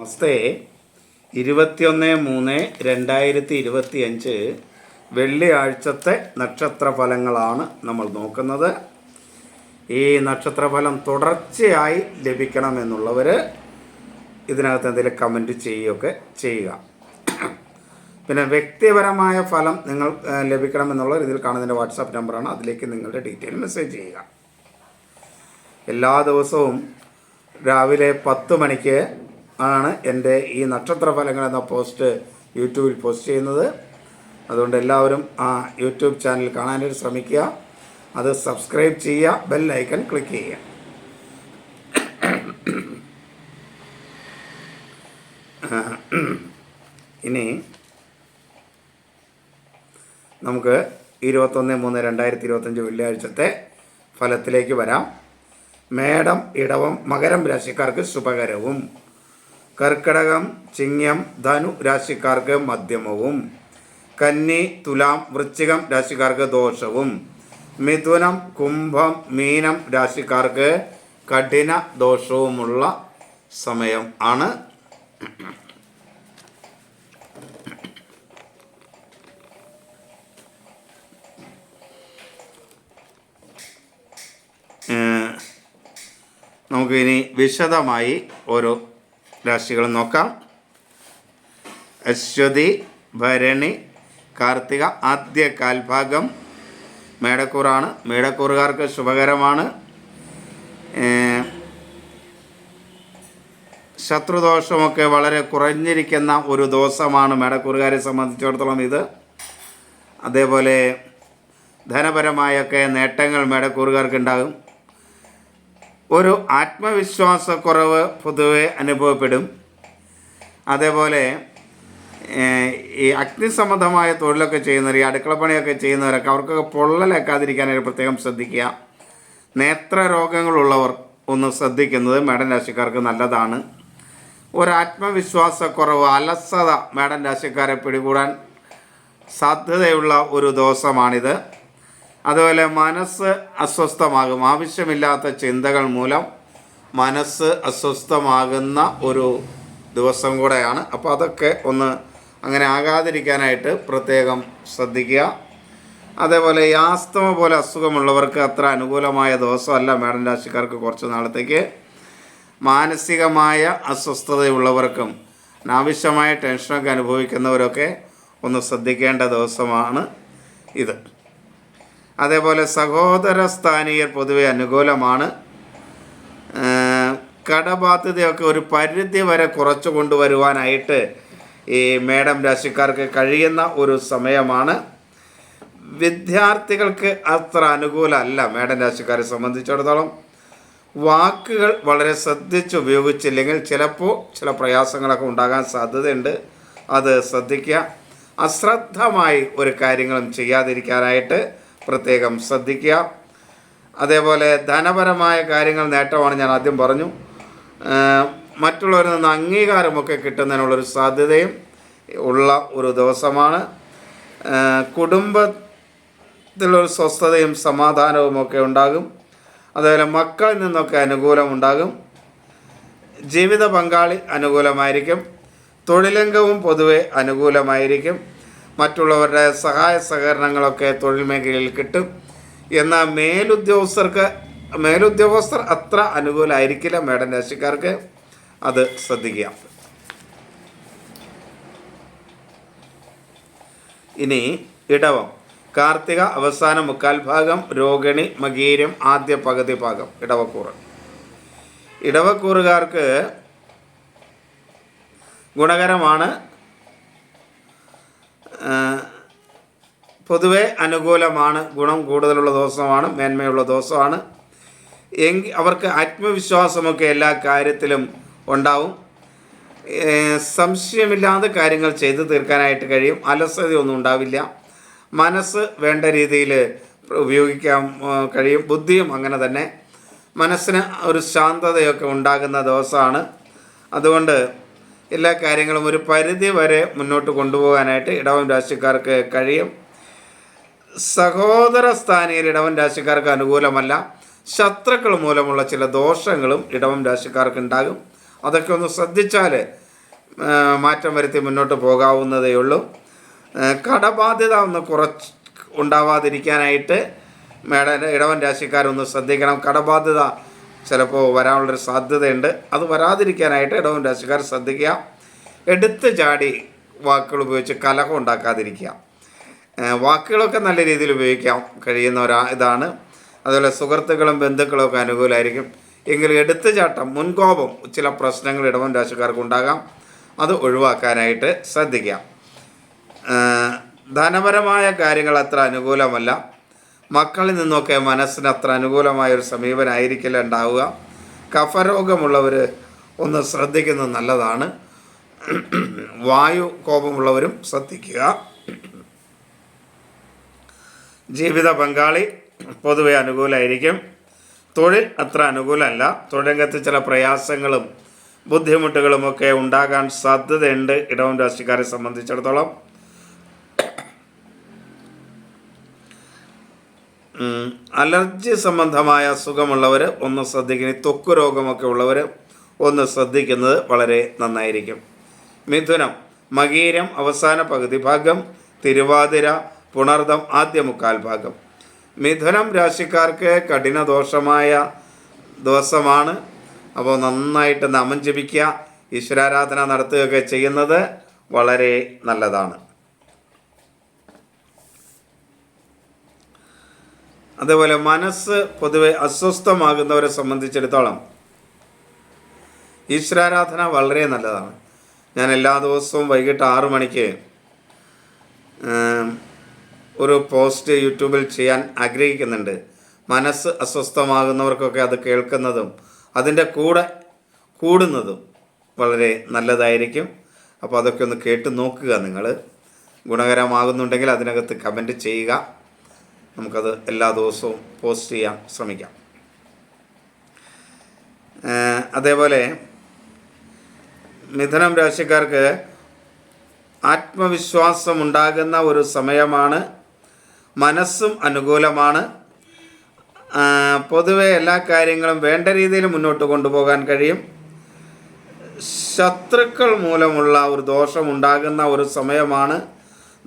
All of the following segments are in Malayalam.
നമസ്തേ ഇരുപത്തിയൊന്ന് മൂന്ന് രണ്ടായിരത്തി ഇരുപത്തി അഞ്ച് വെള്ളിയാഴ്ചത്തെ നക്ഷത്രഫലങ്ങളാണ് നമ്മൾ നോക്കുന്നത്. ഈ നക്ഷത്രഫലം തുടർച്ചയായി ലഭിക്കണമെന്നുള്ളവർ ഇതിനകത്ത് എന്തെങ്കിലും കമന്റ് ചെയ്യുകയൊക്കെ ചെയ്യുക. പിന്നെ വ്യക്തിപരമായ ഫലം നിങ്ങൾ ലഭിക്കണമെന്നുള്ള ഇതിൽ കാണുന്നതിന്റെ വാട്സാപ്പ് നമ്പറാണ്. അതിലേക്ക് നിങ്ങളുടെ ഡീറ്റെയിൽ മെസ്സേജ് ചെയ്യുക. എല്ലാ ദിവസവും രാവിലെ പത്ത് മണിക്ക് ആണ് എന്റെ ഈ നക്ഷത്രഫലങ്ങൾ എന്ന പോസ്റ്റ് യൂട്യൂബിൽ പോസ്റ്റ് ചെയ്യുന്നത്. അതുകൊണ്ട് എല്ലാവരും ആ യൂട്യൂബ് ചാനൽ കാണാനായിട്ട് ശ്രമിക്കുക. അത് സബ്സ്ക്രൈബ് ചെയ്യുക ബെൽ ഐക്കൺ ക്ലിക്ക് ചെയ്യുക. ഇനി നമുക്ക് ഇരുപത്തൊന്ന് മൂന്ന് രണ്ടായിരത്തി ഇരുപത്തഞ്ച് വെള്ളിയാഴ്ചത്തെ ഫലത്തിലേക്ക് വരാം. മേടം ഇടവം മകരം രാശിക്കാർക്ക് ശുഭകരവും. കർക്കിടകം ചിങ്ങം ധനു രാശിക്കാർക്ക് മധ്യമവും കന്നി തുലാം വൃശ്ചികം രാശിക്കാർക്ക് ദോഷവും മിഥുനം കുംഭം മീനം രാശിക്കാർക്ക് കഠിന ദോഷവുമുള്ള സമയം ആണ്. നമുക്കിനി നമുക്ക് വിശദമായി ഓരോ രാശികളും നോക്കാം. അശ്വതി ഭരണി കാർത്തിക ആദ്യ കാൽഭാഗം മേടക്കൂറാണ്. മേടക്കൂറുകാർക്ക് ശുഭകരമാണ്. ശത്രുദോഷമൊക്കെ വളരെ കുറഞ്ഞിരിക്കുന്ന ഒരു ദോഷമാണ് മേടക്കൂറുകാരെ സംബന്ധിച്ചിടത്തോളം ഇത്. അതേപോലെ ധനപരമായൊക്കെ നേട്ടങ്ങൾ മേടക്കൂറുകാർക്ക് ഉണ്ടാകും ഒരു ആത്മവിശ്വാസക്കുറവ് പൊതുവെ അനുഭവപ്പെടും. അതേപോലെ ഈ അഗ്നിസംബന്ധമായ തൊഴിലൊക്കെ ചെയ്യുന്നവർ ഈ അടുക്കളപ്പണിയൊക്കെ ചെയ്യുന്നവരൊക്കെ അവർക്കൊക്കെ പൊള്ളലേക്കാതിരിക്കാനായിട്ട് പ്രത്യേകം ശ്രദ്ധിക്കുക. നേത്ര രോഗങ്ങളുള്ളവർ ഒന്ന് ശ്രദ്ധിക്കുന്നത് മേടൻ രാശിക്കാർക്ക് നല്ലതാണ്. ഒരു ആത്മവിശ്വാസക്കുറവ് അലസത മേടൻ രാശിക്കാരെ പിടികൂടാൻ സാധ്യതയുള്ള ഒരു ദോഷമാണിത് അതുപോലെ മനസ്സ് അസ്വസ്ഥമാകും. ആവശ്യമില്ലാത്ത ചിന്തകൾ മൂലം മനസ്സ് അസ്വസ്ഥമാകുന്ന ഒരു ദിവസം കൂടെയാണ്. അപ്പോൾ അതൊക്കെ ഒന്ന് അങ്ങനെ ആകാതിരിക്കാനായിട്ട് പ്രത്യേകം ശ്രദ്ധിക്കുക. അതേപോലെ ഈ ആസ്തമ പോലെ അസുഖമുള്ളവർക്ക് അത്ര അനുകൂലമായ ദിവസമല്ല മേടൻ രാശിക്കാർക്ക് കുറച്ച് നാളത്തേക്ക്. മാനസികമായ അസ്വസ്ഥതയുള്ളവർക്കും അനാവശ്യമായ ടെൻഷനൊക്കെ അനുഭവിക്കുന്നവരൊക്കെ ഒന്ന് ശ്രദ്ധിക്കേണ്ട ദിവസമാണ് ഇത്. അതേപോലെ സഹോദര സ്ഥാനീയർ പൊതുവെ അനുകൂലമാണ്. കടബാധ്യതയൊക്കെ ഒരു പരിധി വരെ കുറച്ചു കൊണ്ടുവരുവാനായിട്ട് ഈ മേഡം രാശിക്കാർക്ക് കഴിയുന്ന ഒരു സമയമാണ്. വിദ്യാർത്ഥികൾക്ക് അത്ര അനുകൂലമല്ല മേഡം രാശിക്കാരെ സംബന്ധിച്ചിടത്തോളം. വാക്കുകൾ വളരെ ശ്രദ്ധിച്ച് ഉപയോഗിച്ചില്ലെങ്കിൽ ചിലപ്പോൾ ചില പ്രയാസങ്ങളൊക്കെ ഉണ്ടാകാൻ സാധ്യതയുണ്ട്. അത് ശ്രദ്ധിക്കുക. അശ്രദ്ധമായി ഒരു കാര്യങ്ങളും ചെയ്യാതിരിക്കാനായിട്ട് പ്രത്യേകം ശ്രദ്ധിക്കുക. അതേപോലെ ധനപരമായ കാര്യങ്ങൾ നേട്ടമാണ് ഞാൻ ആദ്യം പറഞ്ഞു. മറ്റുള്ളവരിൽ നിന്ന് അംഗീകാരമൊക്കെ കിട്ടുന്നതിനുള്ളൊരു സാധ്യതയും ഉള്ള ഒരു ദിവസമാണ്. കുടുംബത്തിലൊരു സ്വസ്ഥതയും സമാധാനവും ഒക്കെ ഉണ്ടാകും. അതുപോലെ മക്കളിൽ നിന്നൊക്കെ അനുകൂലം ഉണ്ടാകും ജീവിത പങ്കാളി അനുകൂലമായിരിക്കും. തൊഴിലംഗവും പൊതുവെ അനുകൂലമായിരിക്കും. മറ്റുള്ളവരുടെ സഹായ സഹകരണങ്ങളൊക്കെ തൊഴിൽ മേഖലയിൽ കിട്ടും. എന്നാൽ മേലുദ്യോഗസ്ഥർക്ക് മേലുദ്യോഗസ്ഥർ അത്ര അനുകൂലമായിരിക്കില്ല മേഡം രാശിക്കാർക്ക് അത് ശ്രദ്ധിക്കുക. ഇനി ഇടവം. കാർത്തിക അവസാന മുക്കാൽ ഭാഗം രോഹിണി മകീരം ആദ്യ പകുതി ഭാഗം ഇടവക്കൂറ്. ഇടവക്കൂറുകാർക്ക് ഗുണകരമാണ് പൊതുവെ അനുകൂലമാണ് ഗുണം കൂടുതലുള്ള ദിവസമാണ് മേന്മയുള്ള ദിവസമാണ്. എങ്കിൽ അവർക്ക് ആത്മവിശ്വാസമൊക്കെ എല്ലാ കാര്യത്തിലും ഉണ്ടാവും. സംശയമില്ലാതെ കാര്യങ്ങൾ ചെയ്തു തീർക്കാനായിട്ട് കഴിയും. അലസതയൊന്നും ഉണ്ടാവില്ല. മനസ്സ് വേണ്ട രീതിയിൽ ഉപയോഗിക്കാൻ കഴിയും. ബുദ്ധിയും അങ്ങനെ തന്നെ. മനസ്സിന് ഒരു ശാന്തതയൊക്കെ ഉണ്ടാകുന്ന ദിവസമാണ്. അതുകൊണ്ട് എല്ലാ കാര്യങ്ങളും ഒരു പരിധി വരെ മുന്നോട്ട് കൊണ്ടുപോകാനായിട്ട് ഇടവൻ രാശിക്കാർക്ക് കഴിയും. സഹോദര സ്ഥാനീയർ ഇടവൻ രാശിക്കാർക്ക് അനുകൂലമല്ല. ശത്രുക്കൾ മൂലമുള്ള ചില ദോഷങ്ങളും ഇടവം രാശിക്കാർക്ക് ഉണ്ടാകും. അതൊക്കെ ഒന്ന് ശ്രദ്ധിച്ചാൽ മാറ്റം വരുത്തി മുന്നോട്ട് പോകാവുന്നതേ ഉള്ളൂ. കടബാധ്യത ഒന്ന് കുറച്ച് ഉണ്ടാവാതിരിക്കാനായിട്ട് മേഡ ഇടവൻ രാശിക്കാരൊന്ന് ശ്രദ്ധിക്കണം. കടബാധ്യത ചിലപ്പോൾ വരാനുള്ളൊരു സാധ്യതയുണ്ട്. അത് വരാതിരിക്കാനായിട്ട് ഇടവൻ രാശിക്കാർ ശ്രദ്ധിക്കുക. എടുത്ത് ചാടി വാക്കുകൾ ഉപയോഗിച്ച് കലഹം ഉണ്ടാക്കാതിരിക്കുക. വാക്കുകളൊക്കെ നല്ല രീതിയിൽ ഉപയോഗിക്കാൻ കഴിയുന്ന ഒരാ ഇതാണ്. അതുപോലെ സുഹൃത്തുക്കളും ബന്ധുക്കളും ഒക്കെ അനുകൂലമായിരിക്കും എങ്കിലും എടുത്തുചാട്ടം മുൻകോപം ചില പ്രശ്നങ്ങൾ ഇടവൻ രാശിക്കാർക്ക് ഉണ്ടാകാം. അത് ഒഴിവാക്കാനായിട്ട് ശ്രദ്ധിക്കുക. ധനപരമായ കാര്യങ്ങൾ അത്ര അനുകൂലമല്ല. മക്കളിൽ നിന്നൊക്കെ മനസ്സിന് അത്ര അനുകൂലമായ ഒരു സമീപനമായിരിക്കില്ല ഉണ്ടാവുക. കഫരോഗമുള്ളവർ ഒന്ന് ശ്രദ്ധിക്കുന്നത് നല്ലതാണ്. വായു കോപമുള്ളവരും ശ്രദ്ധിക്കുക. ജീവിത പങ്കാളി പൊതുവെ അനുകൂലമായിരിക്കും തൊഴിൽ അത്ര അനുകൂലമല്ല. തൊഴിലംഗത്ത് ചില പ്രയാസങ്ങളും ബുദ്ധിമുട്ടുകളുമൊക്കെ ഉണ്ടാകാൻ സാധ്യതയുണ്ട്. ഇടവം രാഷ്ട്രീയക്കാരെ സംബന്ധിച്ചിടത്തോളം. അലർജി സംബന്ധമായ അസുഖമുള്ളവർ ഒന്ന് ശ്രദ്ധിക്കണം. ഈ ത്വക്ക് രോഗമൊക്കെ ഉള്ളവർ ഒന്ന് ശ്രദ്ധിക്കുന്നത് വളരെ നന്നായിരിക്കും. മിഥുനം മകീരം അവസാന പകുതി ഭാഗം തിരുവാതിര പുണർദം ആദ്യ മുക്കാൽ ഭാഗം. മിഥുനം രാശിക്കാർക്ക് കഠിനദോഷമായ ദിവസമാണ്. അപ്പോൾ നന്നായിട്ട് നമം ജപിക്കുക ഈശ്വരാരാധന നടത്തുകയൊക്കെ ചെയ്യുന്നത് വളരെ നല്ലതാണ്. അതേപോലെ മനസ്സ് പൊതുവെ അസ്വസ്ഥമാകുന്നവരെ സംബന്ധിച്ചിടത്തോളം ഈശ്വരാരാധന വളരെ നല്ലതാണ്. ഞാൻ എല്ലാ ദിവസവും വൈകിട്ട് ആറു മണിക്ക് ഒരു പോസ്റ്റ് യൂട്യൂബിൽ ചെയ്യാൻ ആഗ്രഹിക്കുന്നുണ്ട്. മനസ്സ് അസ്വസ്ഥമാകുന്നവർക്കൊക്കെ അത് കേൾക്കുന്നതും അതിന്റെ കൂടെ കൂടുന്നതും വളരെ നല്ലതായിരിക്കും. അപ്പോൾ അതൊക്കെ ഒന്ന് കേട്ട് നോക്കുക നിങ്ങൾ. ഗുണകരമാകുന്നുണ്ടെങ്കിൽ അതിനകത്ത് കമന്റ് ചെയ്യുക. നമുക്കത് എല്ലാ ദിവസവും പോസ്റ്റ് ചെയ്യാൻ ശ്രമിക്കാം. അതേപോലെ മിഥുനം രാശിക്കാർക്ക് ആത്മവിശ്വാസം ഉണ്ടാകുന്ന ഒരു സമയമാണ്. മനസ്സും അനുകൂലമാണ്. പൊതുവെ എല്ലാ കാര്യങ്ങളും വേണ്ട രീതിയിൽ മുന്നോട്ട് കൊണ്ടുപോകാൻ കഴിയും. ശത്രുക്കൾ മൂലമുള്ള ഒരു ദോഷം ഉണ്ടാകുന്ന ഒരു സമയമാണ്.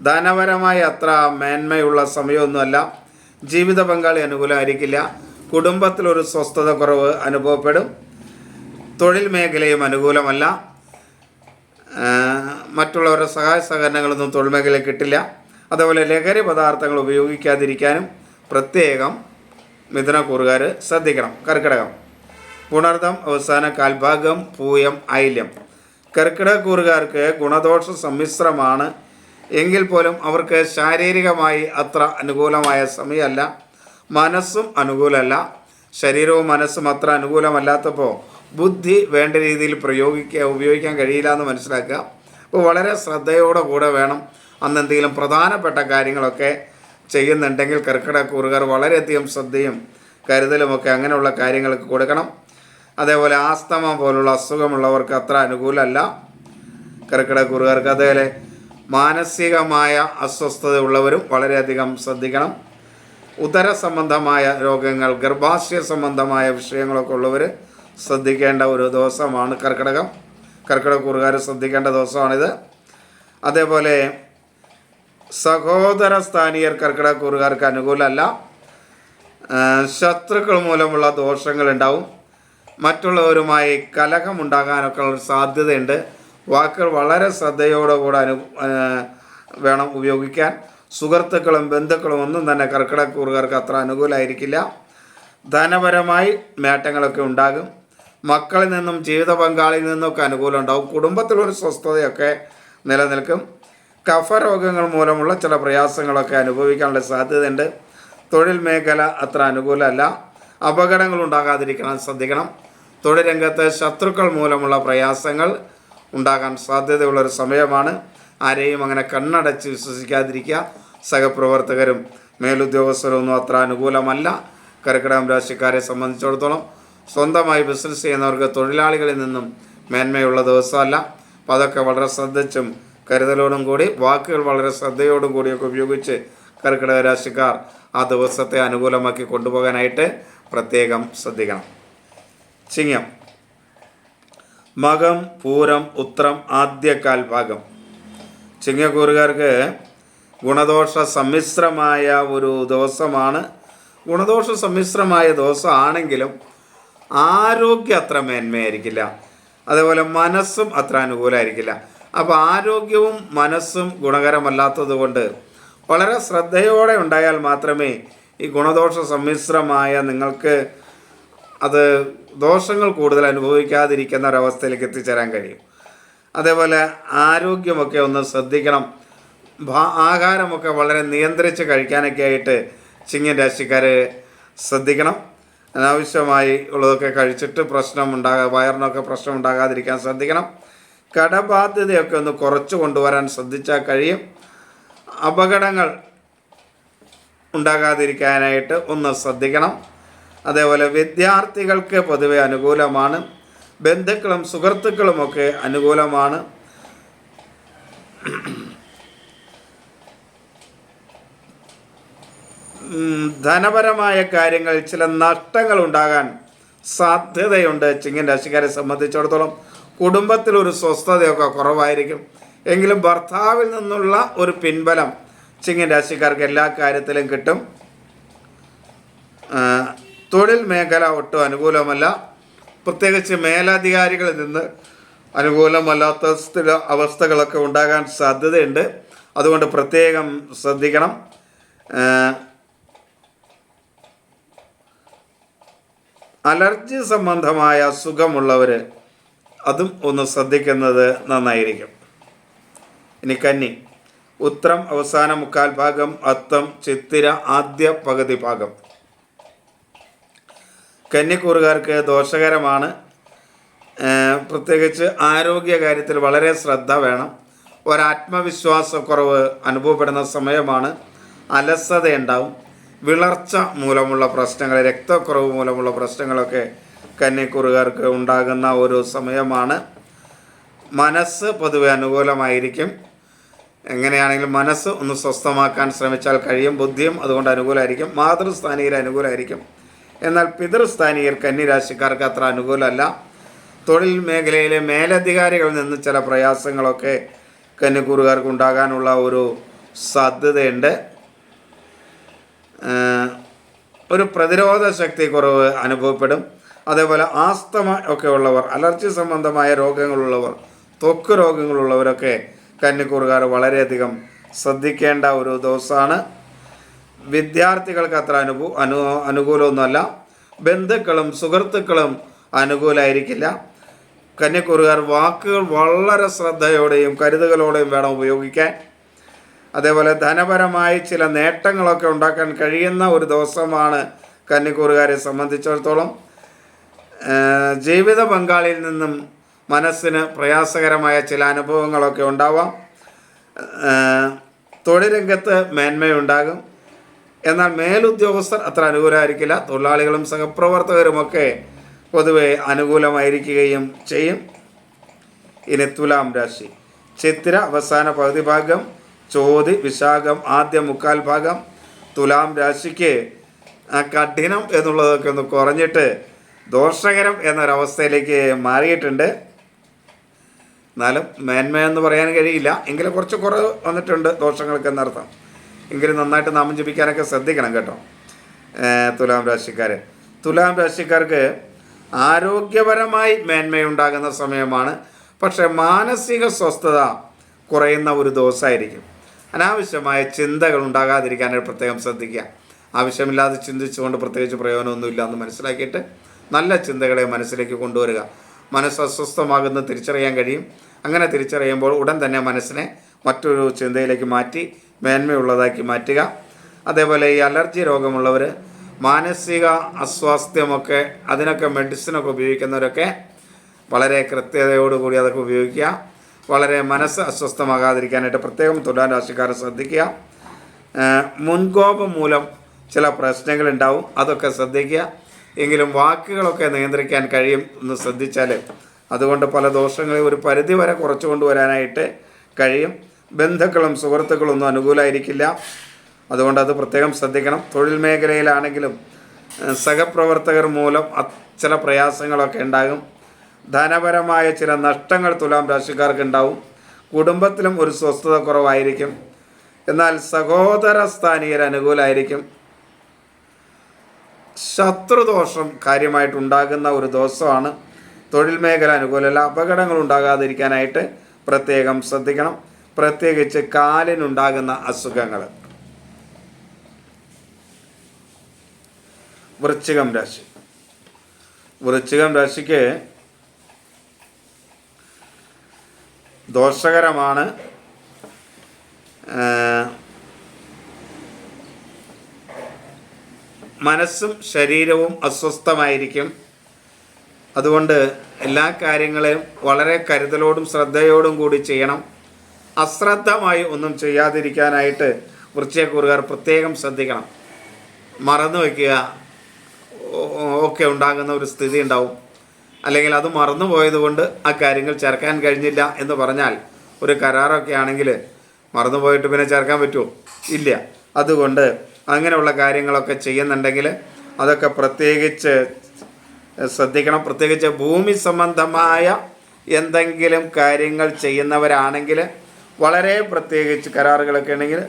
ധനപരമായി അത്ര മേന്മയുള്ള സമയമൊന്നുമല്ല. ജീവിത പങ്കാളി അനുകൂലമായിരിക്കില്ല. കുടുംബത്തിലൊരു സ്വസ്ഥത കുറവ് അനുഭവപ്പെടും. തൊഴിൽ മേഖലയും അനുകൂലമല്ല. മറ്റുള്ളവരുടെ സഹായ സഹകരണങ്ങളൊന്നും തൊഴിൽ മേഖലയിൽ കിട്ടില്ല. അതുപോലെ ലഹരി പദാർത്ഥങ്ങൾ ഉപയോഗിക്കാതിരിക്കാനും പ്രത്യേകം മിഥുനക്കൂറുകാർ ശ്രദ്ധിക്കണം. കർക്കിടകം. പുണർദം അവസാന കാൽഭാഗം പൂയം ഐല്യം കർക്കിടകക്കൂറുകാർക്ക് ഗുണദോഷ സമ്മിശ്രമാണ് എങ്കിൽ പോലും അവർക്ക് ശാരീരികമായി അത്ര അനുകൂലമായ സമയമല്ല. മനസ്സും അനുകൂലമല്ല. ശരീരവും മനസ്സും അത്ര അനുകൂലമല്ലാത്തപ്പോൾ ബുദ്ധി വേണ്ട രീതിയിൽ പ്രയോഗിക്കുക ഉപയോഗിക്കാൻ കഴിയില്ല എന്ന് മനസ്സിലാക്കുക. അപ്പോൾ വളരെ ശ്രദ്ധയോടെ കൂടെ വേണം അന്ന് എന്തെങ്കിലും പ്രധാനപ്പെട്ട കാര്യങ്ങളൊക്കെ ചെയ്യുന്നുണ്ടെങ്കിൽ കർക്കിടകക്കൂറുകാർ വളരെയധികം ശ്രദ്ധയും കരുതലുമൊക്കെ അങ്ങനെയുള്ള കാര്യങ്ങൾക്ക് കൊടുക്കണം. അതേപോലെ ആസ്തമ പോലുള്ള അസുഖമുള്ളവർക്ക് അത്ര അനുകൂലമല്ല. കർക്കിടകക്കൂറുകാർക്ക് അതേപോലെ മാനസികമായ അസ്വസ്ഥതയുള്ളവരും വളരെയധികം ശ്രദ്ധിക്കണം. ഉദര സംബന്ധമായ രോഗങ്ങൾ ഗർഭാശയ സംബന്ധമായ വിഷയങ്ങളൊക്കെ ഉള്ളവർ ശ്രദ്ധിക്കേണ്ട ഒരു ദിവസമാണ് കർക്കിടകം. കർക്കിടകക്കൂറുകാർ ശ്രദ്ധിക്കേണ്ട ദിവസമാണിത്. അതേപോലെ സഹോദര സ്ഥാനീയർ കർക്കിടകക്കൂറുകാർക്ക് അനുകൂലമല്ല. ശത്രുക്കൾ മൂലമുള്ള ദോഷങ്ങളുണ്ടാവും. മറ്റുള്ളവരുമായി കലഹമുണ്ടാകാനൊക്കെ സാധ്യതയുണ്ട്. വാക്കുകൾ വളരെ ശ്രദ്ധയോടുകൂടെ അനു വേണം ഉപയോഗിക്കാൻ. സുഹൃത്തുക്കളും ബന്ധുക്കളും ഒന്നും തന്നെ കർക്കിടക്കൂറുകാർക്ക് അത്ര അനുകൂലമായിരിക്കില്ല ധനപരമായി നേട്ടങ്ങളൊക്കെ ഉണ്ടാകും. മക്കളിൽ നിന്നും ജീവിത പങ്കാളിയിൽ നിന്നൊക്കെ അനുകൂലം ഉണ്ടാവും കുടുംബത്തിലൊരു സ്വസ്ഥതയൊക്കെ നിലനിൽക്കും. കഫരോഗങ്ങൾ മൂലമുള്ള ചില പ്രയാസങ്ങളൊക്കെ അനുഭവിക്കാനുള്ള സാധ്യതയുണ്ട്. തൊഴിൽ മേഖല അത്ര അനുകൂലമല്ല. അപകടങ്ങൾ ഉണ്ടാകാതിരിക്കണം ശ്രദ്ധിക്കണം. തൊഴിൽ രംഗത്ത് ശത്രുക്കൾ മൂലമുള്ള പ്രയാസങ്ങൾ ഉണ്ടാകാൻ സാധ്യതയുള്ളൊരു സമയമാണ്. ആരെയും അങ്ങനെ കണ്ണടച്ച് വിശ്വസിക്കാതിരിക്കുക. സഹപ്രവർത്തകരും മേലുദ്യോഗസ്ഥരൊന്നും അത്ര അനുകൂലമല്ല. കർക്കിടകം രാശിക്കാരെ സംബന്ധിച്ചിടത്തോളം സ്വന്തമായി ബിസിനസ് ചെയ്യുന്നവർക്ക് തൊഴിലാളികളിൽ നിന്നും മേന്മയുള്ള ദിവസമല്ല. അപ്പോൾ അതൊക്കെ വളരെ ശ്രദ്ധിച്ചും കരുതലോടും കൂടി വാക്കുകൾ വളരെ ശ്രദ്ധയോടും കൂടിയൊക്കെ ഉപയോഗിച്ച് കർക്കിടക രാശിക്കാർ ആ ദിവസത്തെ അനുകൂലമാക്കി കൊണ്ടുപോകാനായിട്ട് പ്രത്യേകം ശ്രദ്ധിക്കണം. ചിങ്ങം. മകം പൂരം ഉത്രം ആദ്യക്കാൽ ഭാഗം. ചിങ്ങക്കൂറുകാർക്ക് ഗുണദോഷ സമ്മിശ്രമായ ഒരു ദിവസമാണ്. ഗുണദോഷ സമ്മിശ്രമായ ദിവസമാണെങ്കിലും ആരോഗ്യം അത്ര മേന്മയായിരിക്കില്ല. അതേപോലെ മനസ്സും അത്ര അനുകൂലമായിരിക്കില്ല അപ്പോൾ ആരോഗ്യവും മനസ്സും ഗുണകരമല്ലാത്തത് കൊണ്ട് വളരെ ശ്രദ്ധയോടെ ഉണ്ടായാൽ മാത്രമേ ഈ ഗുണദോഷ സമ്മിശ്രമായ നിങ്ങൾക്ക് അത് ദോഷങ്ങൾ കൂടുതൽ അനുഭവിക്കാതിരിക്കുന്ന ഒരവസ്ഥയിലേക്ക് എത്തിച്ചേരാൻ കഴിയും. അതേപോലെ ആരോഗ്യമൊക്കെ ഒന്ന് ശ്രദ്ധിക്കണം. ആഹാരമൊക്കെ വളരെ നിയന്ത്രിച്ച് കഴിക്കാനൊക്കെ ആയിട്ട് ചിങ്ങൻ രാശിക്കാർ ശ്രദ്ധിക്കണം. അനാവശ്യമായി ഉള്ളതൊക്കെ കഴിച്ചിട്ട് പ്രശ്നം ഉണ്ടാകാ വയറിനൊക്കെ പ്രശ്നം ഉണ്ടാകാതിരിക്കാൻ ശ്രദ്ധിക്കണം. കടബാധ്യതയൊക്കെ ഒന്ന് കുറച്ച് കൊണ്ടുവരാൻ ശ്രദ്ധിച്ചാൽ കഴിയും. അപകടങ്ങൾ ഉണ്ടാകാതിരിക്കാനായിട്ട് ഒന്ന് ശ്രദ്ധിക്കണം. അതേപോലെ വിദ്യാർത്ഥികൾക്ക് പൊതുവെ അനുകൂലമാണ്. ബന്ധുക്കളും സുഹൃത്തുക്കളുമൊക്കെ അനുകൂലമാണ്. ധനപരമായ കാര്യങ്ങൾ ചില നഷ്ടങ്ങൾ ഉണ്ടാകാൻ സാധ്യതയുണ്ട്. ചിങ്ങൻ രാശിക്കാരെ സംബന്ധിച്ചിടത്തോളം കുടുംബത്തിൽ ഒരു സ്വസ്ഥതയൊക്കെ കുറവായിരിക്കും. എങ്കിലും ഭർത്താവിൽ നിന്നുള്ള ഒരു പിൻബലം ചിങ്ങൻ രാശിക്കാർക്ക് എല്ലാ കാര്യത്തിലും കിട്ടും. തൊഴിൽ മേഖല ഒട്ടും അനുകൂലമല്ല. പ്രത്യേകിച്ച് മേലധികാരികളിൽ നിന്ന് അനുകൂലമല്ലാത്ത സ്ഥിര അവസ്ഥകളൊക്കെ ഉണ്ടാകാൻ സാധ്യതയുണ്ട്. അതുകൊണ്ട് പ്രത്യേകം ശ്രദ്ധിക്കണം. അലർജി സംബന്ധമായ അസുഖമുള്ളവർ അതും ഒന്ന് ശ്രദ്ധിക്കുന്നത് നന്നായിരിക്കും. ഇനി കന്നി. ഉത്രം അവസാന മുക്കാൽ ഭാഗം അത്തം ചിത്തിര ആദ്യ പകുതി ഭാഗം. കന്നിക്കൂറുകാർക്ക് ദോഷകരമാണ്. പ്രത്യേകിച്ച് ആരോഗ്യ കാര്യത്തിൽ വളരെ ശ്രദ്ധ വേണം. ഒരാത്മവിശ്വാസക്കുറവ് അനുഭവപ്പെടുന്ന സമയമാണ് അലസതയുണ്ടാവും. വിളർച്ച മൂലമുള്ള പ്രശ്നങ്ങൾ രക്തക്കുറവ് മൂലമുള്ള പ്രശ്നങ്ങളൊക്കെ കന്നിക്കൂറുകാർക്ക് ഉണ്ടാകുന്ന ഒരു സമയമാണ്. മനസ്സ് പൊതുവെ അനുകൂലമായിരിക്കും. എങ്ങനെയാണെങ്കിലും മനസ്സ് ഒന്ന് സ്വസ്ഥമാക്കാൻ ശ്രമിച്ചാൽ കഴിയും. ബുദ്ധിയും അതുകൊണ്ട് അനുകൂലമായിരിക്കും. മാതൃസ്ഥാനിയിൽ അനുകൂലമായിരിക്കും. എന്നാൽ പിതൃസ്ഥാനീയർ കന്നിരാശിക്കാർക്ക് അത്ര അനുകൂലമല്ല. തൊഴിൽ മേഖലയിലെ മേലധികാരികളിൽ നിന്ന് ചില പ്രയാസങ്ങളൊക്കെ കന്നിക്കൂറുകാർക്ക് ഉണ്ടാകാനുള്ള ഒരു സാധ്യതയുണ്ട്. ഒരു പ്രതിരോധ ശക്തി കുറവ് അനുഭവപ്പെടും. അതേപോലെ ആസ്തമ ഒക്കെ ഉള്ളവർ അലർജി സംബന്ധമായ രോഗങ്ങളുള്ളവർ ത്വക്ക് രോഗങ്ങളുള്ളവരൊക്കെ കന്നിക്കൂറുകാർ വളരെയധികം ശ്രദ്ധിക്കേണ്ട ഒരു ദിവസമാണ്. വിദ്യാർത്ഥികൾക്ക് അത്ര അനുഭൂ അനു അനുകൂലമൊന്നുമല്ല. ബന്ധുക്കളും സുഹൃത്തുക്കളും അനുകൂലമായിരിക്കില്ല കന്യക്കുറുകാർ വാക്കുകൾ വളരെ ശ്രദ്ധയോടെയും കരുതലോടെയും വേണം ഉപയോഗിക്കാൻ. അതേപോലെ ധനപരമായി ചില നേട്ടങ്ങളൊക്കെ ഉണ്ടാക്കാൻ കഴിയുന്ന ഒരു ദിവസമാണ് കന്നിക്കൂറുകാരെ സംബന്ധിച്ചിടത്തോളം. ജീവിത പങ്കാളിയിൽ നിന്നും മനസ്സിന് പ്രയാസകരമായ ചില അനുഭവങ്ങളൊക്കെ ഉണ്ടാവാം. തൊഴിൽ രംഗത്ത് മേന്മയുണ്ടാകും. എന്നാൽ മേലുദ്യോഗസ്ഥർ അത്ര അനുകൂലമായിരിക്കില്ല. തൊഴിലാളികളും സഹപ്രവർത്തകരുമൊക്കെ പൊതുവെ അനുകൂലമായിരിക്കുകയും ചെയ്യും. ഇനി തുലാം രാശി. ചിത്തിര അവസാന പകുതി ഭാഗം ചോതി വിശാഖം ആദ്യ മുക്കാൽ ഭാഗം. തുലാം രാശിക്ക് ആ കഠിനം എന്നുള്ളതൊക്കെ ഒന്ന് കുറഞ്ഞിട്ട് ദോഷകരം എന്നൊരവസ്ഥയിലേക്ക് മാറിയിട്ടുണ്ട്. എന്നാലും മേന്മയെന്ന് പറയാൻ കഴിയില്ല. എങ്കിലും കുറച്ച് കുറവ് വന്നിട്ടുണ്ട് ദോഷങ്ങൾക്ക് എന്നർത്ഥം എങ്കിലും നന്നായിട്ട് നാമം ജപിക്കാനൊക്കെ ശ്രദ്ധിക്കണം കേട്ടോ. തുലാം രാശിക്കാർ തുലാം രാശിക്കാർക്ക് ആരോഗ്യപരമായി മേന്മയുണ്ടാകുന്ന സമയമാണ്. പക്ഷേ മാനസിക സ്വസ്ഥത കുറയുന്ന ഒരു ദിവസമായിരിക്കും. അനാവശ്യമായ ചിന്തകൾ ഉണ്ടാകാതിരിക്കാനായിട്ട് പ്രത്യേകം ശ്രദ്ധിക്കുക. ആവശ്യമില്ലാതെ ചിന്തിച്ചുകൊണ്ട് പ്രത്യേകിച്ച് പ്രയോജനമൊന്നുമില്ല എന്ന് മനസ്സിലാക്കിയിട്ട് നല്ല ചിന്തകളെ മനസ്സിലേക്ക് കൊണ്ടുവരിക. മനസ്സ് അസ്വസ്ഥമാകുന്ന തിരിച്ചറിയാൻ കഴിയും. അങ്ങനെ തിരിച്ചറിയുമ്പോൾ ഉടൻ തന്നെ മനസ്സിനെ മറ്റൊരു ചിന്തയിലേക്ക് മാറ്റി മേന്മയുള്ളതാക്കി മാറ്റുക. അതേപോലെ ഈ അലർജി രോഗമുള്ളവർ മാനസിക അസ്വാസ്ഥ്യമൊക്കെ അതിനൊക്കെ മെഡിസിനൊക്കെ ഉപയോഗിക്കുന്നവരൊക്കെ വളരെ കൃത്യതയോടുകൂടി അതൊക്കെ ഉപയോഗിക്കുക. വളരെ മനസ്സ് അസ്വസ്ഥമാകാതിരിക്കാനായിട്ട് പ്രത്യേകം തുലാൻ രാശിക്കാരെ ശ്രദ്ധിക്കുക. മുൻകോപം മൂലം ചില പ്രശ്നങ്ങളുണ്ടാവും അതൊക്കെ ശ്രദ്ധിക്കുക. എങ്കിലും വാക്കുകളൊക്കെ നിയന്ത്രിക്കാൻ കഴിയും എന്ന് ശ്രദ്ധിച്ചാൽ അതുകൊണ്ട് പല ദോഷങ്ങളെയും ഒരു പരിധി വരെ കുറച്ചു കൊണ്ടുവരാനായിട്ട് കഴിയും. ബന്ധുക്കളും സുഹൃത്തുക്കളും ഒന്നും അനുകൂലമായിരിക്കില്ല അതുകൊണ്ട് അത് പ്രത്യേകം ശ്രദ്ധിക്കണം. തൊഴിൽ മേഖലയിലാണെങ്കിലും സഹപ്രവർത്തകർ മൂലം ചില പ്രയാസങ്ങളൊക്കെ ഉണ്ടാകും. ധനപരമായ ചില നഷ്ടങ്ങൾ തുലാം രാശിക്കാർക്ക് ഉണ്ടാവും. കുടുംബത്തിലും ഒരു സ്വസ്ഥത കുറവായിരിക്കും. എന്നാൽ സഹോദര സ്ഥാനീയർ അനുകൂലമായിരിക്കും ശത്രുദോഷം കാര്യമായിട്ടുണ്ടാകുന്ന ഒരു ദോഷമാണ് തൊഴിൽ മേഖല അനുകൂലമല്ല. അപകടങ്ങൾ ഉണ്ടാകാതിരിക്കാനായിട്ട് പ്രത്യേകം ശ്രദ്ധിക്കണം. പ്രത്യേകിച്ച് കാലിനുണ്ടാകുന്ന അസുഖങ്ങൾ. വൃശ്ചികം രാശി. വൃശ്ചികം രാശിക്ക് ദോഷകരമാണ് മനസ്സും ശരീരവും അസ്വസ്ഥമായിരിക്കും. അതുകൊണ്ട് എല്ലാ കാര്യങ്ങളെയും വളരെ കരുതലോടും ശ്രദ്ധയോടും കൂടി ചെയ്യണം. അശ്രദ്ധമായി ഒന്നും ചെയ്യാതിരിക്കാനായിട്ട് വൃശ്ചയക്കൂറുകാർ പ്രത്യേകം ശ്രദ്ധിക്കണം. മറന്നു വയ്ക്കുക. ഒക്കെ ഉണ്ടാകുന്ന ഒരു സ്ഥിതി ഉണ്ടാവും. അല്ലെങ്കിൽ അത് മറന്നു പോയതുകൊണ്ട് ആ കാര്യങ്ങൾ ചേർക്കാൻ കഴിഞ്ഞില്ല എന്ന് പറഞ്ഞാൽ ഒരു കരാറൊക്കെ ആണെങ്കിൽ മറന്നു പോയിട്ട് പിന്നെ ചേർക്കാൻ പറ്റുമോ? ഇല്ല. അതുകൊണ്ട് അങ്ങനെയുള്ള കാര്യങ്ങളൊക്കെ ചെയ്യുന്നുണ്ടെങ്കിൽ അതൊക്കെ പ്രത്യേകിച്ച് ശ്രദ്ധിക്കണം. പ്രത്യേകിച്ച് ഭൂമി സംബന്ധമായ എന്തെങ്കിലും കാര്യങ്ങൾ ചെയ്യുന്നവരാണെങ്കിൽ വളരെ പ്രത്യേകിച്ച് കരാറുകളൊക്കെ ഉണ്ടെങ്കിൽ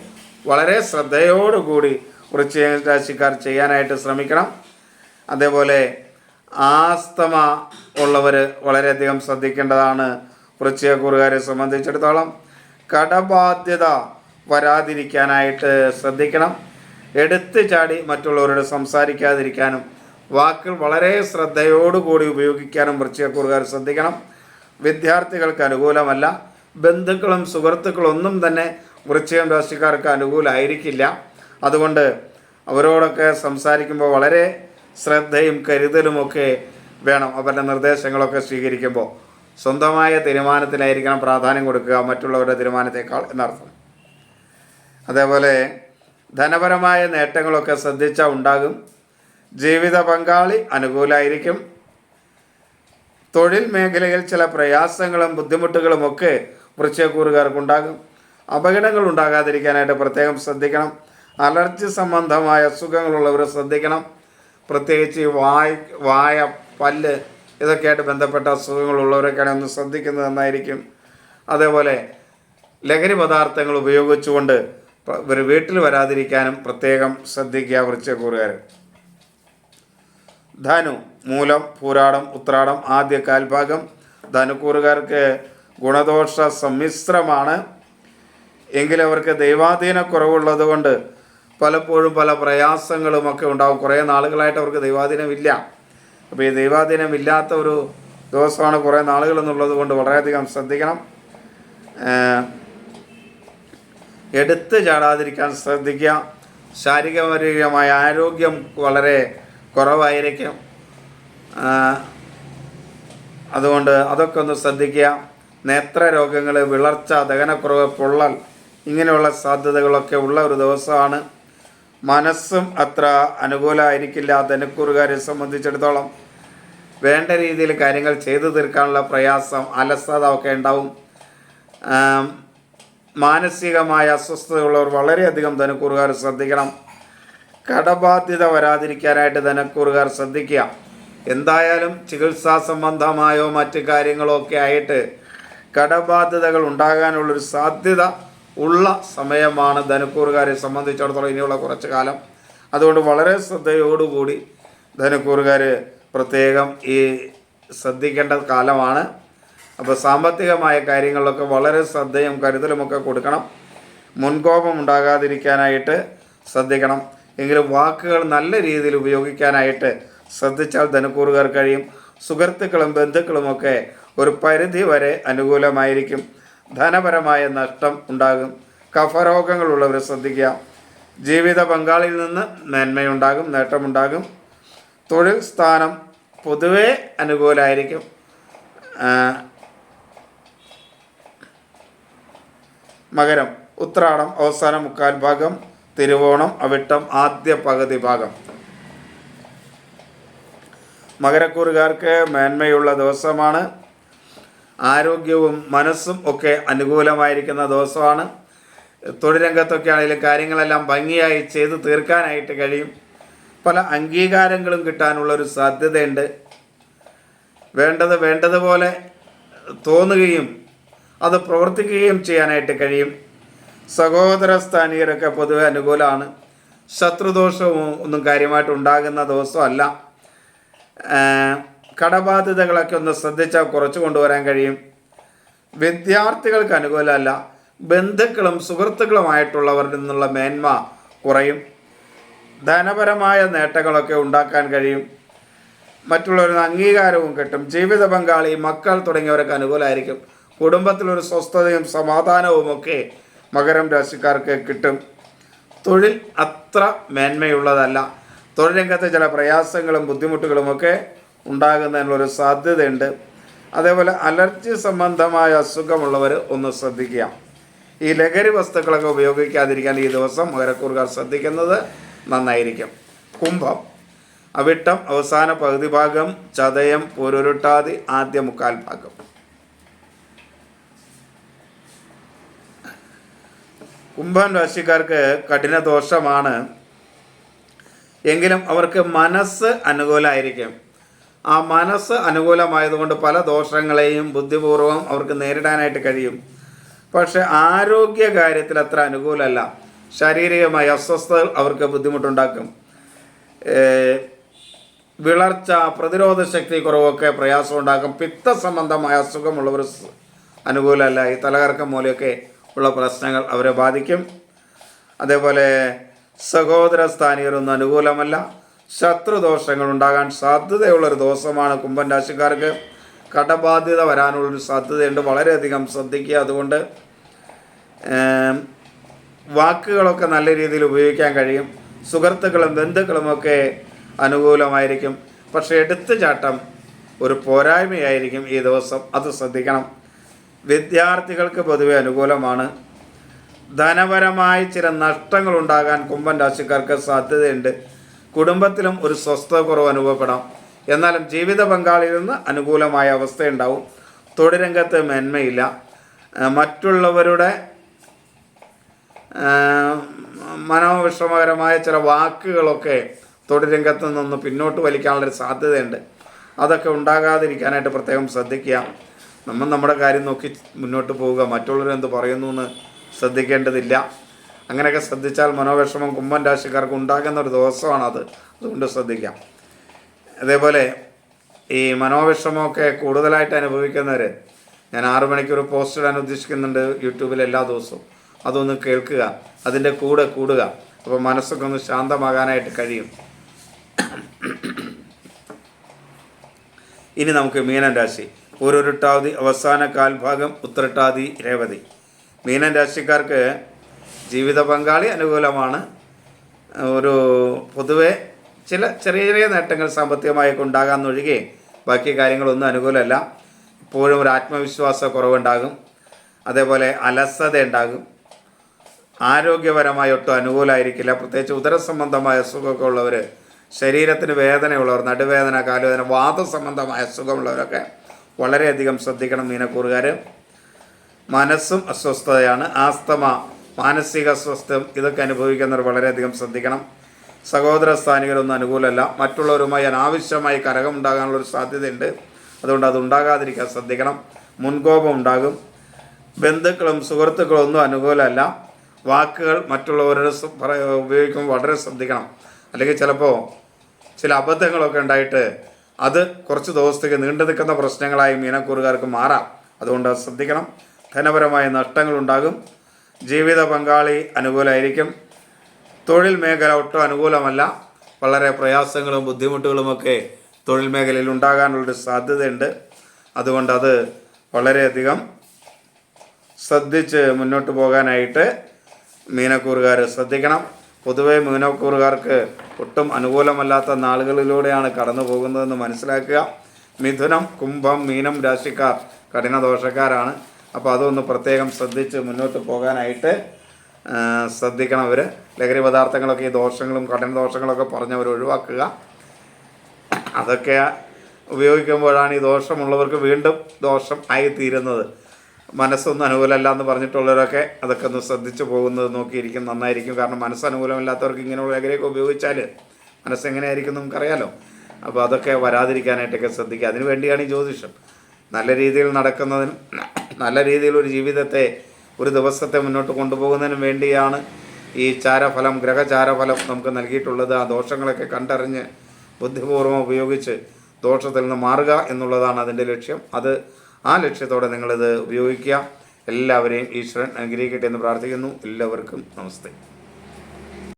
വളരെ ശ്രദ്ധയോടുകൂടി വൃശ്ചിക രാശിക്കാർ ചെയ്യാനായിട്ട് ശ്രമിക്കണം. അതേപോലെ ആസ്തമ ഉള്ളവർ വളരെയധികം ശ്രദ്ധിക്കേണ്ടതാണ്. വൃശ്ചികക്കൂറുകാരെ സംബന്ധിച്ചിടത്തോളം കടബാധ്യത വരാതിരിക്കാനായിട്ട് ശ്രദ്ധിക്കണം. എടുത്തു ചാടി മറ്റുള്ളവരോട് സംസാരിക്കാതിരിക്കാനും വാക്കുകൾ വളരെ ശ്രദ്ധയോടുകൂടി ഉപയോഗിക്കാനും വൃശ്ചികക്കൂറുകാർ ശ്രദ്ധിക്കണം. വിദ്യാർത്ഥികൾക്ക് അനുകൂലമല്ല. ബന്ധുക്കളും സുഹൃത്തുക്കളും ഒന്നും തന്നെ വൃശ്ചികം രാശിക്കാർക്ക് അനുകൂലമായിരിക്കില്ല അതുകൊണ്ട് അവരോടൊക്കെ സംസാരിക്കുമ്പോൾ വളരെ ശ്രദ്ധയും കരുതലുമൊക്കെ വേണം അവരുടെ നിർദ്ദേശങ്ങളൊക്കെ സ്വീകരിക്കുമ്പോൾ. സ്വന്തമായ തീരുമാനത്തിലായിരിക്കണം പ്രാധാന്യം കൊടുക്കുക മറ്റുള്ളവരുടെ തീരുമാനത്തേക്കാൾ എന്നർത്ഥം. അതേപോലെ ധനപരമായ നേട്ടങ്ങളൊക്കെ ശ്രദ്ധിച്ചാൽ ഉണ്ടാകും. ജീവിത പങ്കാളി അനുകൂലമായിരിക്കും തൊഴിൽ മേഖലയിൽ ചില പ്രയാസങ്ങളും ബുദ്ധിമുട്ടുകളും ഒക്കെ വൃശ്ചയക്കൂറുകാർക്കുണ്ടാകും അപകടങ്ങൾ ഉണ്ടാകാതിരിക്കാനായിട്ട് പ്രത്യേകം ശ്രദ്ധിക്കണം. അലർജി സംബന്ധമായ അസുഖങ്ങളുള്ളവർ ശ്രദ്ധിക്കണം. പ്രത്യേകിച്ച് വായ വായ പല്ല് ഇതൊക്കെയായിട്ട് ബന്ധപ്പെട്ട അസുഖങ്ങളുള്ളവരൊക്കെയാണ് ഒന്ന് ശ്രദ്ധിക്കുന്നത് നന്നായിരിക്കും. അതേപോലെ ലഹരി പദാർത്ഥങ്ങൾ ഉപയോഗിച്ചുകൊണ്ട് ഇവർ വീട്ടിൽ വരാതിരിക്കാനും പ്രത്യേകം ശ്രദ്ധിക്കുക വൃക്ഷക്കൂറുകാർ. ധനു മൂലം പൂരാടം ഉത്രാടം ആദ്യ കാൽഭാഗം ധനുക്കൂറുകാർക്ക് ഗുണദോഷ സമ്മിശ്രമാണ്. എങ്കിലും അവർക്ക് ദൈവാധീന കുറവുള്ളത് കൊണ്ട് പലപ്പോഴും പല പ്രയാസങ്ങളും ഒക്കെ ഉണ്ടാവും. കുറേ നാളുകളായിട്ട് അവർക്ക് ദൈവാധീനമില്ല. അപ്പോൾ ഈ ദൈവാധീനമില്ലാത്ത ഒരു ദിവസമാണ് കുറേ നാളുകൾ എന്നുള്ളത് കൊണ്ട് വളരെയധികം ശ്രദ്ധിക്കണം. എടുത്ത് ചാടാതിരിക്കാൻ ശ്രദ്ധിക്കുക. ശാരീരികമായ ആരോഗ്യം വളരെ കുറവായിരിക്കും. അതുകൊണ്ട് അതൊക്കെ ഒന്ന് ശ്രദ്ധിക്കുക. നേത്രരോഗങ്ങൾ വിളർച്ച ദഹനക്കുറവ് പൊള്ളൽ ഇങ്ങനെയുള്ള സാധ്യതകളൊക്കെ ഉള്ള ഒരു ദിവസമാണ്. മനസ്സും അത്ര അനുകൂലമായിരിക്കില്ല ധനക്കൂറുകാരെ സംബന്ധിച്ചിടത്തോളം. വേണ്ട രീതിയിൽ കാര്യങ്ങൾ ചെയ്തു തീർക്കാനുള്ള പ്രയാസം അലസത ഒക്കെ ഉണ്ടാവും മാനസികമായ അസ്വസ്ഥതയുള്ളവർ വളരെയധികം ധനക്കൂറുകാർ ശ്രദ്ധിക്കണം. കടബാധ്യത വരാതിരിക്കാനായിട്ട് ധനക്കൂറുകാർ ശ്രദ്ധിക്കുക. എന്തായാലും ചികിത്സാ സംബന്ധമായോ മറ്റു കാര്യങ്ങളോ ഒക്കെ ആയിട്ട് കടബാധ്യതകൾ ഉണ്ടാകാനുള്ളൊരു സാധ്യത ഉള്ള സമയമാണ് ധനക്കൂറുകാരെ സംബന്ധിച്ചിടത്തോളം ഇനിയുള്ള കുറച്ച് കാലം. അതുകൊണ്ട് വളരെ ശ്രദ്ധയോടുകൂടി ധനക്കൂറുകാർ പ്രത്യേകം ഈ ശ്രദ്ധിക്കേണ്ട കാലമാണ്. അപ്പോൾ സാമ്പത്തികമായ കാര്യങ്ങളിലൊക്കെ വളരെ ശ്രദ്ധയും കരുതലുമൊക്കെ കൊടുക്കണം. മുൻകോപം ഉണ്ടാകാതിരിക്കാനായിട്ട് ശ്രദ്ധിക്കണം. എങ്കിലും വാക്കുകൾ നല്ല രീതിയിൽ ഉപയോഗിക്കാനായിട്ട് ശ്രദ്ധിച്ചാൽ ധനക്കൂറുകാർ കഴിയും. സുഹൃത്തുക്കളും ബന്ധുക്കളുമൊക്കെ ഒരു പരിധി വരെ അനുകൂലമായിരിക്കും. ധനപരമായ നഷ്ടം ഉണ്ടാകും. കഫരോഗങ്ങളുള്ളവർ ശ്രദ്ധിക്കുക. ജീവിത പങ്കാളിയിൽ നിന്ന് നന്മയുണ്ടാകും നേട്ടമുണ്ടാകും. തൊഴിൽ സ്ഥാനം പൊതുവെ അനുകൂലമായിരിക്കും മകരം ഉത്രാടം അവസാന മുക്കാൽ ഭാഗം തിരുവോണം അവിട്ടം ആദ്യ പകുതി ഭാഗം. മകരക്കൂറുകാർക്ക് മേന്മയുള്ള ദിവസമാണ്. ആരോഗ്യവും മനസ്സും ഒക്കെ അനുകൂലമായിരിക്കുന്ന ദിവസമാണ്. തൊഴിൽ രംഗത്തൊക്കെ ആണെങ്കിലും കാര്യങ്ങളെല്ലാം ഭംഗിയായി ചെയ്ത് തീർക്കാനായിട്ട് കഴിയും. പല അംഗീകാരങ്ങളും കിട്ടാനുള്ള ഒരു സാധ്യതയുണ്ട്. വേണ്ടത് വേണ്ടതുപോലെ തോന്നുകയും അത് പ്രവർത്തിക്കുകയും ചെയ്യാനായിട്ട് കഴിയും. സഹോദര സ്ഥാനീയരൊക്കെ പൊതുവെ അനുകൂലമാണ്. ശത്രുദോഷവും ഒന്നും കാര്യമായിട്ട് ഉണ്ടാകുന്ന ദിവസമല്ല. കടബാധ്യതകളൊക്കെ ഒന്ന് ശ്രദ്ധിച്ചാൽ കുറച്ച് കൊണ്ടുവരാൻ കഴിയും. വിദ്യാർത്ഥികൾക്ക് അനുകൂലമല്ല ബന്ധുക്കളും സുഹൃത്തുക്കളുമായിട്ടുള്ളവരിൽ നിന്നുള്ള മേന്മ കുറയും. ധനപരമായ നേട്ടങ്ങളൊക്കെ ഉണ്ടാക്കാൻ കഴിയും. മറ്റുള്ളവരുടെ അംഗീകാരവും കിട്ടും. ജീവിത പങ്കാളി മക്കൾ തുടങ്ങിയവർക്ക് അനുകൂലമായിരിക്കും. കുടുംബത്തിലൊരു സ്വസ്ഥതയും സമാധാനവും ഒക്കെ മകരം രാശിക്കാർക്ക് കിട്ടും. തൊഴിൽ അത്ര മേന്മയുള്ളതല്ല. തൊഴിൽ രംഗത്തെ ചില പ്രയാസങ്ങളും ബുദ്ധിമുട്ടുകളുമൊക്കെ ഉണ്ടാകുന്നതിനുള്ളൊരു സാധ്യതയുണ്ട്. അതേപോലെ അലർജി സംബന്ധമായ അസുഖമുള്ളവർ ഒന്ന് ശ്രദ്ധിക്കുക. ഈ ലഹരി വസ്തുക്കളൊക്കെ ഉപയോഗിക്കാതിരിക്കാൻ ഈ ദിവസം മകരക്കൂറുകാർ ശ്രദ്ധിക്കുന്നത് നന്നായിരിക്കും. കുംഭം അവിട്ടം അവസാന പകുതി ഭാഗം ചതയം പൊരുരുട്ടാതി ആദ്യ മുക്കാൽ ഭാഗം. കുംഭൻ രാശിക്കാർക്ക് കഠിന ദോഷമാണ് എങ്കിലും അവർക്ക് മനസ്സ് അനുകൂലമായിരിക്കും ആ മനസ്സ് അനുകൂലമായതുകൊണ്ട് പല ദോഷങ്ങളെയും ബുദ്ധിപൂർവം അവർക്ക് നേരിടാനായിട്ട് കഴിയും. പക്ഷെ ആരോഗ്യ കാര്യത്തിൽ അത്ര അനുകൂലമല്ല. ശാരീരികമായ അസ്വസ്ഥതകൾ അവർക്ക് ബുദ്ധിമുട്ടുണ്ടാക്കും. വിളർച്ച പ്രതിരോധ ശക്തി കുറവൊക്കെ പ്രയാസം ഉണ്ടാക്കും പിത്ത സംബന്ധമായ അസുഖമുള്ളവർ അനുകൂലമല്ല. ഈ തലകറക്കം മൂലമൊക്കെ ഉള്ള പ്രശ്നങ്ങൾ അവരെ ബാധിക്കും. അതേപോലെ സഹോദര സ്ഥാനീയരൊന്നും അനുകൂലമല്ല. ശത്രുദോഷങ്ങൾ ഉണ്ടാകാൻ സാധ്യതയുള്ളൊരു ദോഷമാണ് കുംഭൻ രാശിക്കാർക്ക്. കടബാധ്യത വരാനുള്ളൊരു സാധ്യതയുണ്ട്. വളരെയധികം ശ്രദ്ധിക്കുക. അതുകൊണ്ട് വാക്കുകളൊക്കെ നല്ല രീതിയിൽ ഉപയോഗിക്കാൻ കഴിയും. സുഹൃത്തുക്കളും ബന്ധുക്കളുമൊക്കെ അനുകൂലമായിരിക്കും. പക്ഷേ എടുത്തുചാട്ടം ഒരു പോരായ്മയായിരിക്കും ഈ ദിവസം. അത് ശ്രദ്ധിക്കണം. വിദ്യാർത്ഥികൾക്ക് പൊതുവെ അനുകൂലമാണ്. ധനപരമായി ചില നഷ്ടങ്ങൾ ഉണ്ടാകാൻ കുംഭൻ രാശിക്കാർക്ക് സാധ്യതയുണ്ട്. കുടുംബത്തിലും ഒരു സ്വസ്ഥത കുറവ് അനുഭവപ്പെടാം. എന്നാലും ജീവിത പങ്കാളിയിൽ നിന്ന് അനുകൂലമായ അവസ്ഥയുണ്ടാവും. രംഗത്ത് മേന്മയില്ല. മറ്റുള്ളവരുടെ മനോവിഷമകരമായ ചില വാക്കുകളൊക്കെ തൊഴിലംഗത്ത് നിന്ന് പിന്നോട്ട് വലിക്കാനുള്ളൊരു സാധ്യതയുണ്ട്. അതൊക്കെ ഉണ്ടാകാതിരിക്കാനായിട്ട് പ്രത്യേകം ശ്രദ്ധിക്കുക. നമ്മൾ നമ്മുടെ കാര്യം നോക്കി മുന്നോട്ട് പോവുക. മറ്റുള്ളവരെന്ത് പറയുന്നു എന്ന് ശ്രദ്ധിക്കേണ്ടതില്ല. അങ്ങനെയൊക്കെ ശ്രദ്ധിച്ചാൽ മനോവിഷമം കുംഭം രാശിക്കാർക്ക് ഉണ്ടാകുന്ന ഒരു ദിവസമാണത്. അതുകൊണ്ട് ശ്രദ്ധിക്കാം. അതേപോലെ ഈ മനോവിഷമമൊക്കെ കൂടുതലായിട്ട് അനുഭവിക്കുന്നവർ ഞാൻ ആറു മണിക്കൂർ പോസ്റ്റ് ഇടാൻ ഉദ്ദേശിക്കുന്നുണ്ട് യൂട്യൂബിൽ എല്ലാ ദിവസവും. അതൊന്ന് കേൾക്കുക അതിന്റെ കൂടെ കൂടുക. അപ്പോൾ മനസ്സൊക്കെ ഒന്ന് ശാന്തമാകാനായിട്ട് കഴിയും. ഇനി നമുക്ക് മീനൻ രാശി. പൂരുരുട്ടാതി അവസാന കാൽഭാഗം ഉത്രട്ടാതി രേവതി. മീനൻ രാശിക്കാർക്ക് ജീവിത പങ്കാളി അനുകൂലമാണ്. ഒരു പൊതുവെ ചില ചെറിയ ചെറിയ നേട്ടങ്ങൾ സാമ്പത്തികമായൊക്കെ ഉണ്ടാകാമെന്നൊഴികെ ബാക്കി കാര്യങ്ങളൊന്നും അനുകൂലമല്ല. ഇപ്പോഴും ഒരു ആത്മവിശ്വാസ കുറവുണ്ടാകും. അതേപോലെ അലസത ഉണ്ടാകും. ആരോഗ്യപരമായി ഒട്ടും അനുകൂലമായിരിക്കില്ല. പ്രത്യേകിച്ച് ഉദര സംബന്ധമായ അസുഖമൊക്കെ ഉള്ളവർ ശരീരത്തിന് വേദനയുള്ളവർ നടുവേദന കാലുവേദന വാദസംബന്ധമായ അസുഖമുള്ളവരൊക്കെ വളരെയധികം ശ്രദ്ധിക്കണം മീനക്കൂറുകാർ മനസ്സും അസ്വസ്ഥതയാണ്. ആസ്തമ മാനസിക സ്വസ്ഥം ഇതൊക്കെ അനുഭവിക്കുന്നവർ വളരെയധികം ശ്രദ്ധിക്കണം. സഹോദര സ്ഥാനികരൊന്നും അനുകൂലമല്ല. മറ്റുള്ളവരുമായി അനാവശ്യമായി കരകം ഉണ്ടാകാനുള്ളൊരു സാധ്യതയുണ്ട്. അതുകൊണ്ട് അത് ഉണ്ടാകാതിരിക്കാൻ ശ്രദ്ധിക്കണം. മുൻകോപം ഉണ്ടാകും. ബന്ധുക്കളും സുഹൃത്തുക്കളും ഒന്നും അനുകൂലമല്ല. വാക്കുകൾ മറ്റുള്ളവരുടെ ഉപയോഗിക്കുമ്പോൾ വളരെ ശ്രദ്ധിക്കണം. അല്ലെങ്കിൽ ചിലപ്പോൾ ചില അബദ്ധങ്ങളൊക്കെ ഉണ്ടായിട്ട് അത് കുറച്ച് ദിവസത്തേക്ക് നീണ്ടു നിൽക്കുന്ന പ്രശ്നങ്ങളായി മീനക്കൂറുകാർക്ക് മാറാം. അതുകൊണ്ട് അത് ശ്രദ്ധിക്കണം. ധനപരമായ നഷ്ടങ്ങളുണ്ടാകും. ജീവിത പങ്കാളി അനുകൂലമായിരിക്കും തൊഴിൽ മേഖല ഒട്ടും അനുകൂലമല്ല. വളരെ പ്രയാസങ്ങളും ബുദ്ധിമുട്ടുകളുമൊക്കെ തൊഴിൽ മേഖലയിൽ ഉണ്ടാകാനുള്ളൊരു സാധ്യതയുണ്ട്. അതുകൊണ്ട് അത് വളരെയധികം ശ്രദ്ധിച്ച് മുന്നോട്ട് പോകാനായിട്ട് മീനക്കൂറുകാർ ശ്രദ്ധിക്കണം. പൊതുവേ മീനക്കൂറുകാർക്ക് ഒട്ടും അനുകൂലമല്ലാത്ത നാളുകളിലൂടെയാണ് കടന്നു പോകുന്നതെന്ന് മനസ്സിലാക്കുക. മിഥുനം കുംഭം മീനം രാശിക്കാർ കഠിന ദോഷക്കാരാണ് അപ്പോൾ അതൊന്ന് പ്രത്യേകം ശ്രദ്ധിച്ച് മുന്നോട്ട് പോകാനായിട്ട് ശ്രദ്ധിക്കണം അവർ ലഹരി പദാർത്ഥങ്ങളൊക്കെ ഈ ദോഷങ്ങളും കഠിന ദോഷങ്ങളൊക്കെ പറഞ്ഞവർ ഒഴിവാക്കുക. അതൊക്കെ ഉപയോഗിക്കുമ്പോഴാണ് ഈ ദോഷമുള്ളവർക്ക് വീണ്ടും ദോഷം ആയിത്തീരുന്നത്. മനസ്സൊന്നും അനുകൂലമല്ല എന്ന് പറഞ്ഞിട്ടുള്ളവരൊക്കെ അതൊക്കെ ഒന്ന് ശ്രദ്ധിച്ചു പോകുന്നത് നോക്കിയിരിക്കും നന്നായിരിക്കും. കാരണം മനസ്സ് അനുകൂലമില്ലാത്തവർക്ക് ഇങ്ങനെയുള്ള ലഹരിയൊക്കെ ഉപയോഗിച്ചാൽ മനസ്സെങ്ങനെയായിരിക്കും നമുക്കറിയാലോ. അപ്പോൾ അതൊക്കെ വരാതിരിക്കാനായിട്ടൊക്കെ ശ്രദ്ധിക്കുക. അതിനു വേണ്ടിയാണ് ഈ ജ്യോതിഷം. നല്ല രീതിയിൽ നടക്കുന്നതിനും നല്ല രീതിയിൽ ഒരു ജീവിതത്തെ ഒരു ദിവസത്തെ മുന്നോട്ട് കൊണ്ടുപോകുന്നതിനും വേണ്ടിയാണ് ഈ ചാരഫലം ഗ്രഹചാരഫലം നമുക്ക് നൽകിയിട്ടുള്ളത്. ആ ദോഷങ്ങളൊക്കെ കണ്ടറിഞ്ഞ് ബുദ്ധിപൂർവം ഉപയോഗിച്ച് ദോഷത്തിൽ നിന്ന് മാറുക എന്നുള്ളതാണ് അതിന്റെ ലക്ഷ്യം. അത് ആ ലക്ഷ്യത്തോടെ നിങ്ങളിത് ഉപയോഗിക്കുക. എല്ലാവരെയും ഈശ്വരൻ അനുഗ്രഹിക്കട്ടെ എന്ന് പ്രാർത്ഥിക്കുന്നു. എല്ലാവർക്കും നമസ്തേ.